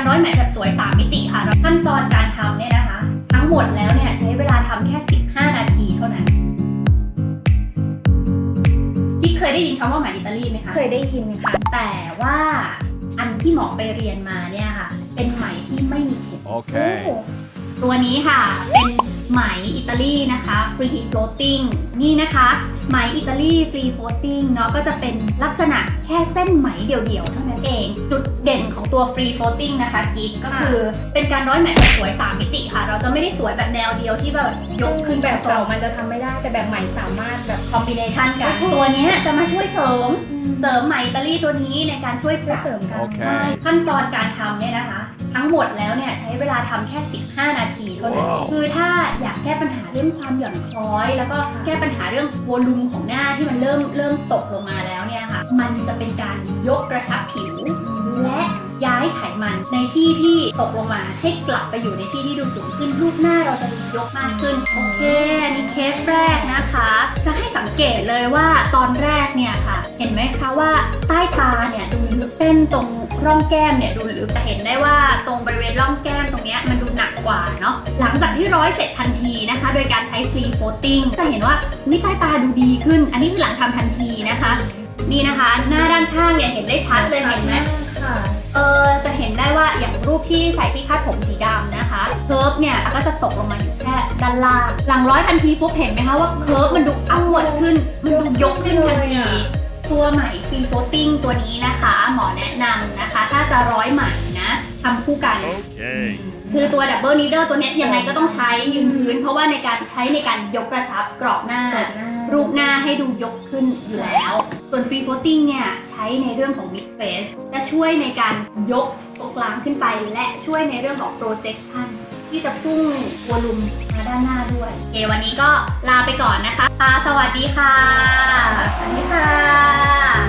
การร้อยไหมแบบสวย 3 มิติค่ะ ขั้นตอนการทำเนี่ยนะคะ ทั้งหมดแล้วเนี่ยใช้เวลาทำแค่ 15 นาทีเท่านั้นกิ๊กเคยได้ยินคำว่าไหมอิตาลีไหมคะ เคยได้ยินค่ะ แต่ว่าอันที่หมอไปเรียนมาเนี่ยค่ะ เป็นไหมที่ไม่มีเข็ม Okay. ตัวนี้ค่ะเป็น ไหมอิตาลีนะคะ free floating นี่นะคะ ไหมอิตาลี free floating เนาะก็จะเป็นลักษณะแค่เส้นไหมเดี่ยวๆเท่านั้นเอง จุดเด่นของตัว free floating นะคะกิ๊กก็คือเป็นการร้อยไหมแบบสวย 3 มิติค่ะ เราจะไม่ได้สวยแบบแนวเดียวที่แบบยกขึ้นแบแบบบเก่าเก่ามันจะทำไม่ได้แต่แบบใหม่สามารถแบบคอมบิเนชันกันตัวเนี้ยจะมาช่วยเสริมเสริมไหมอิตาลีตัวนี้ในการช่วยช่วยเสริมกันโอเคใช่ขั้นตอนการทำเนี่ยนะคะ ทั้งหมดแล้วเนี่ยใช้เวลาทำแค่ 15 นา ทีเท่านั้นว้าวคือถ้าอยากแก้ปัญหาเรื่องความหย่อนคล้อย แล้วก็แก้ปัญหาเรื่องวอลลุ่มของหน้าที่มันเริ่มเริ่มตกลงมาแล้วเนี่ยค่ะ มันจะเป็นการยกกระชับผิวและ ย้ายไขมันในที่ที่ตกลงมาให้กลับไปอยู่ในที่ที่ดูสูงขึ้นรูปหน้าเราจะดูยกมากขึ้นโอเคอันนี้เคสแรกนะคะ จะให้สังเกตเลยว่าตอนแรกเนี่ยค่ะ เห็นไหมคะว่าใต้ตาเนี่ยดูลึกเส้นตรงร่องแก้มเนี่ยดูลึกแต่เห็นได้ว่าตรงบริเวณร่องแก้มตรงเนี้ยมันดูหนักกว่าเนาะหลังจากที่ร้อยเสร็จทันทีนะคะ โดยการใช้ฟรีโฟตติ้งจะเห็นว่าวิใต้ตาดูดีขึ้น อันนี้คือหลังทำทันทีนะคะ นี่นะคะ หน้าด้านข้างเนี่ยเห็นได้ชัดเลยเห็นไหม เออจะเห็นได้ว่าอย่างรูปที่ใส่ที่คาดผมสีดำนะคะเคิร์ฟเนี่ยก็จะตกลงมาอยู่แค่ด้านล่างหลังร้อยทันทีปุ๊บเห็นไหมคะว่าเคิร์ฟมันดูอัพวดขึ้นมันดูยกขึ้นทันทีตัวใหม่ฟิล์มโฟตติ้งตัวนี้นะคะ หมอแนะนำนะคะ ถ้าจะร้อยใหมนะ ทำคู่กัน Okay. คือตัวดับเบิลนีเดอร์ตัวเนี้ยยังไงก็ต้องใช้ยืนพื้น เพราะว่าในการใช้ในการยกกระชับกรอบหน้า รูปหน้าให้ดูยกขึ้นอยู่แล้ว ส่วนฟรีโ o ตติ้งเนี่ย ใช้ในเรื่องของ mid face จะช่วยในการยกตรงกลางขึ้นไป และช่วยในเรื่องของ projection ที่จะพุ่งวอลุ่มมาด้านหน้าด้วยโอเควันนี้ก็ลาไปก่อนนะคะค่ะสวัสดีค่ะ สวัสดีค่ะ